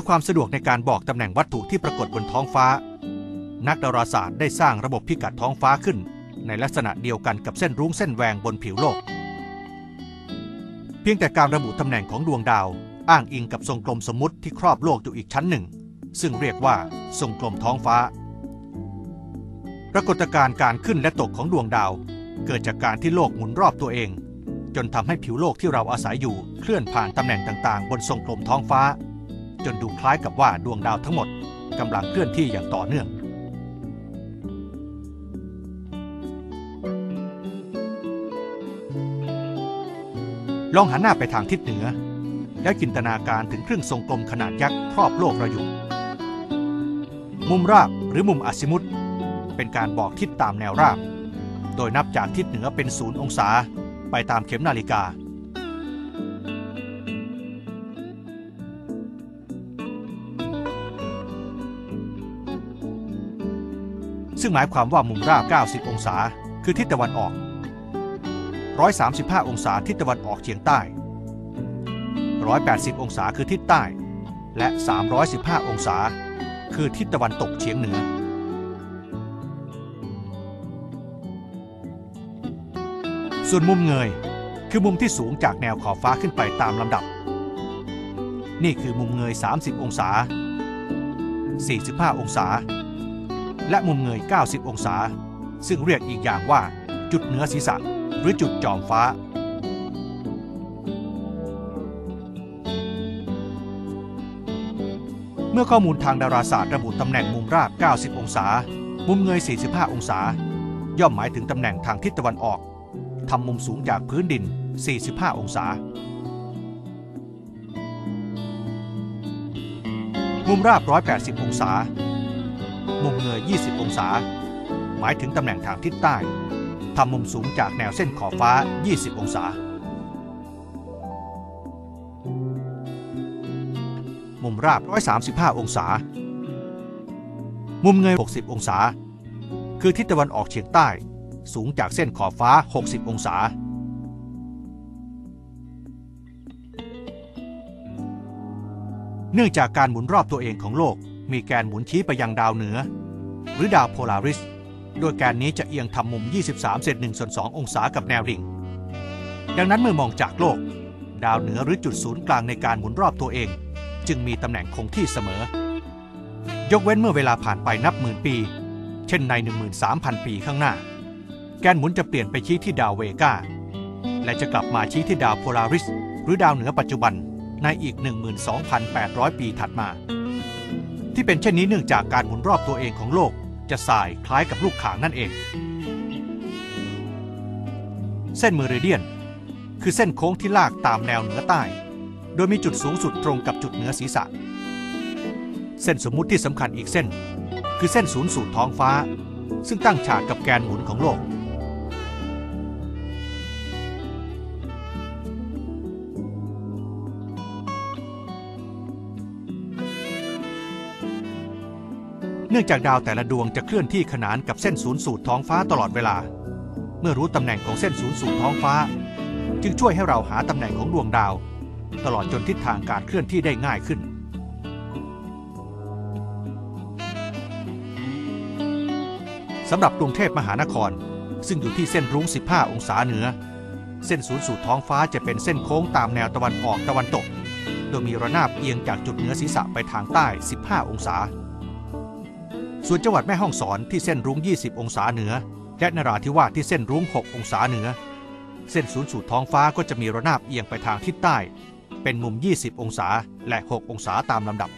พื่อความสะดวกในการบอกตำแหน่งวัตถุที่ปรากฏบนท้องฟ้า นักดาราศาสตร์ได้สร้างระบบพิกัดท้องฟ้าขึ้น ในลักษณะเดียวกันกับเส้นรุ้งเส้นแหวงบนผิวโลก เพียงแต่การระบุตำแหน่งของดวงดาว อ้างอิงกับทรงกลมสมมติที่ครอบโลกอยู่อีกชั้นหนึ่ง ซึ่งเรียกว่าทรงกลมท้องฟ้า ปรากฏการณ์การขึ้นและตกของดวงดาว เกิดจากการที่โลกหมุนรอบตัวเอง จนทำให้ผิวโลกที่เราอาศัยอยู่เคลื่อนผ่านตำแหน่งต่างๆ บนทรงกลมท้องฟ้า จนดูคล้ายกับว่าดวงดาวทั้งหมดกำลังเคลื่อนที่อย่างต่อเนื่อง ลองหันหน้าไปทางทิศเหนือ แล้วจินตนาการถึงเครึ่องทรงกลมขนาดยักษ์ครอบโลกเราอยู่ มุมราบหรือมุมอาซิมุตเป็นการบอกทิศตามแนวราบ โดยนับจากทิศเหนือเป็นศูนย์องศาไปตามเข็มนาฬิกา ซึ่งหมายความว่ามุมราบ 90 องศา คือทิศตะวันออก 135 องศาทิศตะวันออกเฉียงใต้ 180 องศาคือทิศใต้ และ 315 องศา คือทิศตะวันตกเฉียงเหนือ ส่วนมุมเงย คือมุมที่สูงจากแนวขอบฟ้าขึ้นไปตามลำดับ นี่คือมุมเงย 30 องศา 45 องศา และมุมเงย 90 องศา ซึ่งเรียกอีกอย่างว่า จุดเหนือศีรษะ หรือจุดจอมฟ้า เมื่อข้อมูลทางดาราศาสตร์ระบุตำแหน่งมุมราบ 90 องศา มุมเงย 45 องศา ย่อมหมายถึงตำแหน่งทางทิศตะวันออกทำมุมสูงจากพื้นดิน 45 องศา มุมราบ 180 องศา มุมเงย 20 องศา หมายถึงตำแหน่งทางทิศใต้ทำมุมสูงจากแนวเส้นขอบฟ้า 20 องศา มุมราบ 135 องศา มุมเงย 60 องศา คือทิศตะวันออกเฉียงใต้ สูงจากเส้นขอบฟ้า 60 องศา เนื่องจากการหมุนรอบตัวเองของโลก มีแกนหมุนชี้ไปยังดาวเหนือ หรือดาวโพลาริสโดยแกนนี้จะเอียงทำมุม 23เศษ1ส่วน2องศากับแนวดิ่ง ดังนั้นเมื่อมองจากโลก ดาวเหนือหรือจุดศูนย์กลางในการหมุนรอบตัวเอง จึงมีตำแหน่งคงที่เสมอ ยกเว้นเมื่อเวลาผ่านไปนับหมื่นปี เช่นใน 13,000 ปีข้างหน้า แกนหมุนจะเปลี่ยนไปชี้ที่ดาวเวกาและจะกลับมาชี้ที่ดาวโพลาริสหรือดาวเหนือปัจจุบันในอีก 12,800 ปีถัดมา ที่เป็นเช่นนี้เนื่องจากการหมุนรอบตัวเองของโลก จะสายคล้ายกับลูกข่างนั่นเอง เส้นเมริเดียน คือเส้นโค้งที่ลากตามแนวเหนือใต้ โดยมีจุดสูงสุดตรงกับจุดเหนือศีรษะ เส้นสมมุติที่สำคัญอีกเส้น คือเส้นศูนย์สูตรท้องฟ้า ซึ่งตั้งฉากกับแกนหมุนของโลก เนื่องจากดาวแต่ละดวงจะเคลื่อนที่ขนานกับเส้นศูนย์สูตรท้องฟ้าตลอดเวลา เมื่อรู้ตำแหน่งของเส้นศูนย์สูตรท้องฟ้า จึงช่วยให้เราหาตำแหน่งของดวงดาว ตลอดจนทิศทางการเคลื่อนที่ได้ง่ายขึ้นสำหรับกรุงเทพมหานคร ซึ่งอยู่ที่เส้นรุ้ง 15 องศาเหนือ เส้นศูนย์สูตรท้องฟ้าจะเป็นเส้นโค้งตามแนวตะวันออกตะวันตก โดยมีระนาบเอียงจากจุดเหนือศีรษะไปทางใต้ 15 องศา ส่วนจังหวัดแม่ฮ่องสอนที่เส้นรุ้ง 20 องศาเหนือ และนราธิวาสที่เส้นรุ้ง 6 องศาเหนือ เส้นศูนย์สูตรท้องฟ้าก็จะมีระนาบเอียงไปทางทิศใต้ เป็นมุม 20 องศาและ 6 องศาตามลำดับ